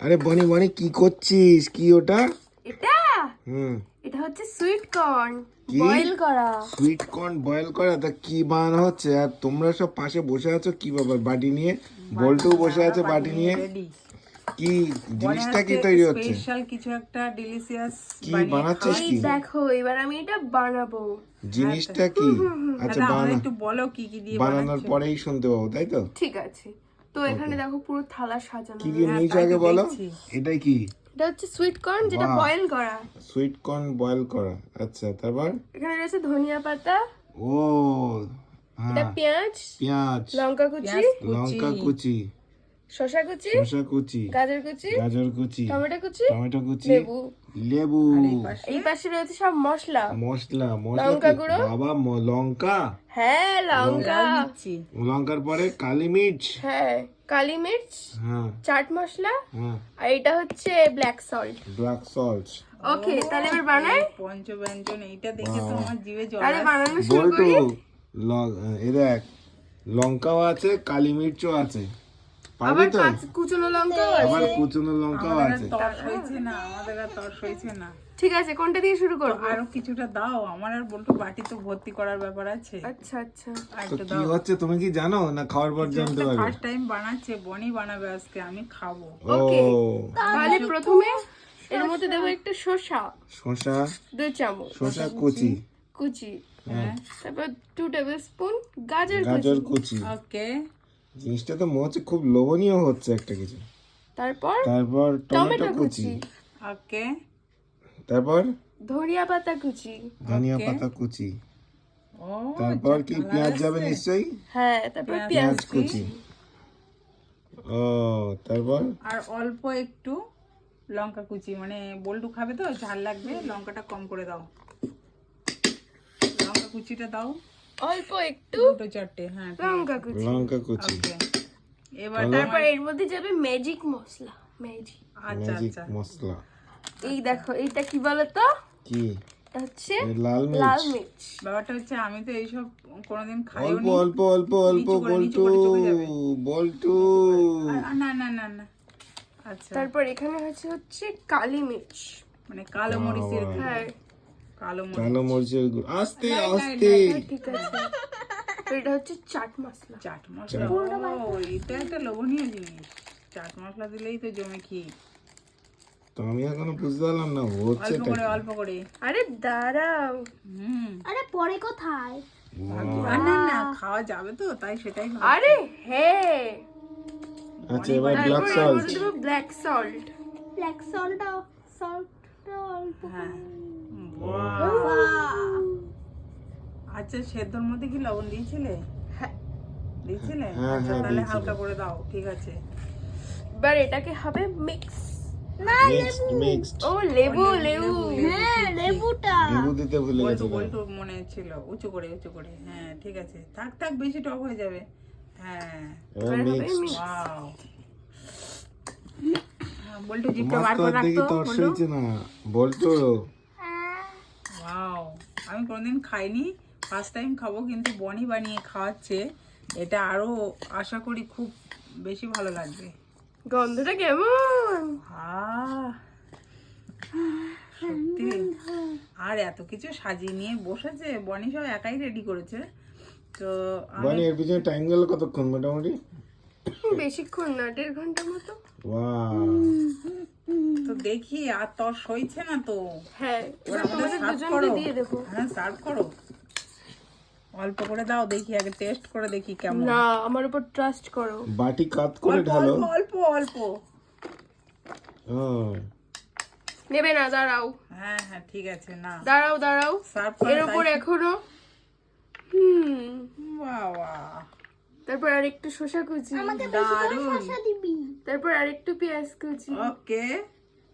আরে বনি বনি কি করছিস? কি ওটা? এটা? হুম। এটা হচ্ছে সুইট কর্ন? বয়েল করা। সুইট কর্ন বয়েল করা? তা কি বানানো হচ্ছে? আর তোমরা সব পাশে বসে আছো কি ব্যাপার বাটি নিয়ে? বল্টু বসে আছে বাটি নিয়ে? কি জিনিসটা কি তৈরি হচ্ছে? স্পেশাল কিছু একটা ডিলিশিয়াস কি বানাচ্ছিস কি? দেখো এবার আমি এটা বানাবো। জিনিসটা কি? আচ্ছা আমাদের বানা। একটু বলো কি কি দিয়ে বানানোর পরেই শুনতে পাবো তাই তো? ঠিক আছে। তো এখানে দেখো পুরো থালা সাজানো কি দিয়ে নিয়েছো আগে বলো? এটাই কি? এটা হচ্ছে সুইট কর্ন যেটা বয়েল করা। সুইট কর্ন বয়েল করা। আচ্ছা তারপর? এখানে রয়েছে ধনিয়া পাতা। ও হ্যাঁ। এটা পেঁয়াজ পেঁয়াজ। লঙ্কা কুচি। লঙ্কা কুচি। শসা কুচি শসা কুচি। গাজর কুচি গাজর কুচি। টমেটো কুচি টমেটো কুচি। লেবু। লেবু। এই পাশে রয়েছে সব মশলা। মশলা মশলা লঙ্কা গুঁড়ো। বাবা লঙ্কা? হ্যাঁ লঙ্কা। লঙ্কার পরে কালি মির্চ। হ্যাঁ কালি মির্চ হ্যাঁ। চাট মশলা হ্যাঁ। আর এটা হচ্ছে black salt black salt okay তাহলে এবার বানাই। পঞ্চ ব্যঞ্জন এইটা দেখে তো আমার জিভে জল আসছে। বানানো শুরু করি। ল- এ দেখ লঙ্কাও আছে কালি মির্চও আছে। পারবি তো? কাঁচ- কুচনো লঙ্কা আবার কুচনো লঙ্কাও আছে। তর্স হয়েছে না আমাদের আর তর্স হয়েছে না। ঠিক আছে কোনটা দিয়ে শুরু করব? আরও কিছুটা দাও আমার আর বলতো বাটি তো ভর্তি করার ব্যাপার আছে। আচ্ছা আচ্ছা। তো কি হচ্ছে তুমি কি জানো না খাওয়ার পর জানতে পারবে ফার্স্ট টাইম বানাচ্ছে বনি বানাবে আজকে আমি খাব। ওকে তাহলে প্রথমে এর মধ্যে দেবো একটু শসা। শসা? দুই চামচ। শসা কুচি। কুচি হ্যাঁ। তারপর টু টেবিল স্পুন গাজর কুচি। গাজর কুচি। ওকে জিনিসটা তো মনে হচ্ছে খুব লোভনীয় হচ্ছে একটা কিছু। তারপর? তারপর টমেটো কুচি। ওকে। তারপর? ধনিয়া পাতা কুচি। ধনিয়া পাতা কুচি। ও তারপর কি পেঁয়াজ যাবে নিশ্চয়ই? হ্যাঁ তারপর পেঁয়াজ কুচি। ও তারপর? আর অল্প একটু লঙ্কা কুচি মানে বল্টু খাবে তো ঝাল লাগবে লঙ্কাটা কম করে দাও। লঙ্কা কুচিটা দাও। অল্প একটু। দুটো চারটে হ্যাঁ লঙ্কা কুচি। লঙ্কা কুচি। এবার তারপর এর মধ্যে যাবে ম্যাজিক মশলা ম্যাজিক আচ্ছা আচ্ছা। মশলা। এই দেখো এইটা কি বলতো? কি? এটা হচ্ছে লাল লাল মির্চ। ব্যাপারটা হচ্ছে আমি তো এইসব কোনোদিন খাইও অল্প নি অল্প। বল্টু না না না না। আচ্ছা। তারপর এখানে হচ্ছে হচ্ছে কালি মির্চ। মানে কালো মরিচের গুঁড়ো। হ্যাঁ কালো মরিচ। মরিচের গুঁড়ো। আস্তে আস্তে। ঠিক আছে। এটা হচ্ছে চাট মশলা। চাট মশলা? ও এটা একটা লোভনীয় জিনিস। চাট মশলা দিলেই তো জমে কি। তো আমি এখনও বুঝতে পারলাম না হচ্ছে অল্প করে অল্প করে। আরে দাঁড়াও। হুম। আরে পরে কোথায়? না না খাওয়া যাবে তো তাই সেটাই আরে আচ্ছা এবার black salt black salt black অল্প হ্যাঁ! আচ্ছা সেদ্ধর মধ্যে কি লবণ দিয়েছিলে? হ্যাঁ। দিয়েছিলে? হ্যাঁ, আচ্ছা হ্যাঁ, তাহলে হালকা করে দাও ঠিক আছে। এবার এটাকে হবে মিক্স মিক্সড মিক্সড ও লেবু লেবু হ্যাঁ লেবুটা। লেবু দিতে ভুলে বল্টু গেছিলাম মনে ছিল উঁচু করে উঁচু করে। হ্যাঁ ঠিক আছে। থাক থাক বেশি টক হয়ে যাবে। হ্যাঁ। এবার মিক্সড ওয়াও বল্টু জিপটা বার করে রাখতো তর্স বল্টু হয়েছে না বল্টু ওয়াও আমি কোনোদিন খাইনি ফার্স্ট টাইম খাব কিন্তু বনি বানিয়ে খাওয়াচ্ছে এটা আরও আশা করি খুব বেশি ভালো লাগবে। গন্ধটা কেমন? সত্যি। আর এত কিছু সাজিয়ে নিয়ে বসেছে বনি সব একাই রেডি করেছে। তো আমি মানে এর পিছনে টাইম গেল কতক্ষণ মোটামুটি? বেশিক্ষণ না দেড় ঘণ্টার মতো। ওয়াও তো দেখি আর তোর সইছে না তো। হ্যাঁ সার্ভ করো। দিয়ে দেবো হ্যাঁ সার্ভ করো। অল্প করে দাও দেখি আগে টেস্ট করে দেখি কেমন। না আমার উপর ট্রাস্ট করো। বাটি কাত করে ঢালো। অল্প অল্প অল্প। নেবে না দাঁড়াও। হ্যাঁ হ্যাঁ ঠিক আছে না। দাঁড়াও দাঁড়াও। এর করে উপর এখনও হুম। বাবা। তারপর আর একটু শসা কুচি। শসা দিবি। তারপর আর একটু পেঁয়াজ কুচি। ওকে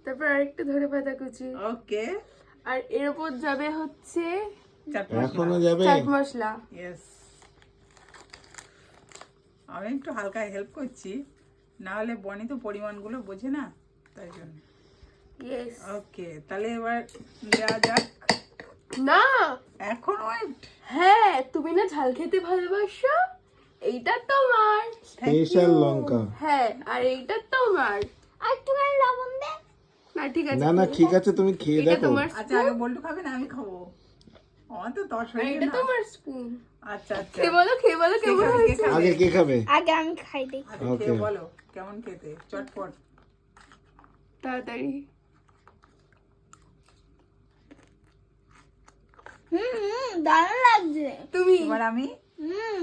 তারপর আরেকটা ধরে পাতা কুচি। ওকে। আর এর উপর যাবে হচ্ছে চাট এখনও যাবে? চাট মশলা। ইয়েস আমি একটু হালকা হেল্প করছি। না হলে বনি তো পরিমাণগুলো বোঝে না তাই জন্য। ইয়েস ওকে তাহলে এবার দেওয়া যাক। না! এখন ওয়েট হ্যাঁ তুমি না ঝাল খেতে ভালোবাসো? এইটা তোমার। স্পেশাল লঙ্কা। হ্যাঁ আর এইটা তোমার। আর একটুখানি লবণ দে। ঠিক আছে। না না ঠিক আছে তুমি খেয়ে দেখো। আচ্ছা আগে বল্টু খাবে না আমি খাব। আমার তো দশ হয়ে এটা তোমার স্পুন আচ্ছা আচ্ছা। খেয়ে বলো খেয়ে বলো কেমন হয়েছে? আগে কে খাবে? আগে আমি খাই দেখি। আচ্ছা, বলো কেমন খেতে? চটপট। তাড়াতাড়ি। হুম হুম দারুণ লাগছে। তুমি? এবার আমি? হুম।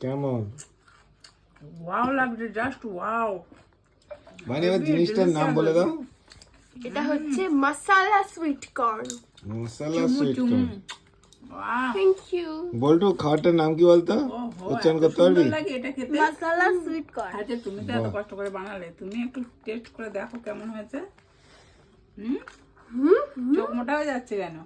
কেমন? ওয়াও লাগছে জাস্ট ওয়াও মানে এবার জিনিসটার নাম বলে দাও। এটা হচ্ছে masala sweet corn masala sweet corn thank you Boltu খাবারটার নাম কি বলতো? উচ্চারণ করতে পারবি? লাগে এটা খেতে। মশলা সুইট কর্ন আচ্ছা তুমি তো এত কষ্ট করে বানালে। তুমি একটু টেস্ট করে দেখো কেমন হয়েছে। হুম? চোখ মোটা হয়ে যাচ্ছে কেন?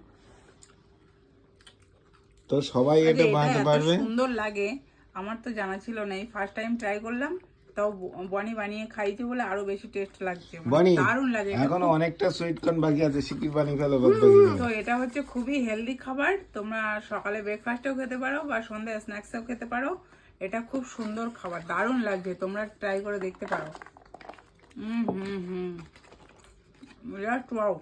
তো সবাই এটা এটা বানাতে পারবে। সুন্দর লাগে। আমার তো জানা ছিল না এই ফার্স্ট টাইম ট্রাই করলাম তাও বনি বানিয়ে খাইছে বলে আরও বেশি টেস্ট লাগছে। মানে দারুণ লাগে এটা। এখনও অনেকটা সুইট কর্ন বাকি আছে শিকির বানিয়ে ফেলো তো এটা হচ্ছে খুবই হেলদি খাবার তোমরা সকালে ব্রেকফাস্টেও খেতে পারো বা সন্ধ্যায় স্ন্যাক্সেও খেতে পারো। এটা খুব সুন্দর খাবার দারুণ লাগছে তোমরা ট্রাই করে দেখতে পারো। হুম হুম হুম। Just wow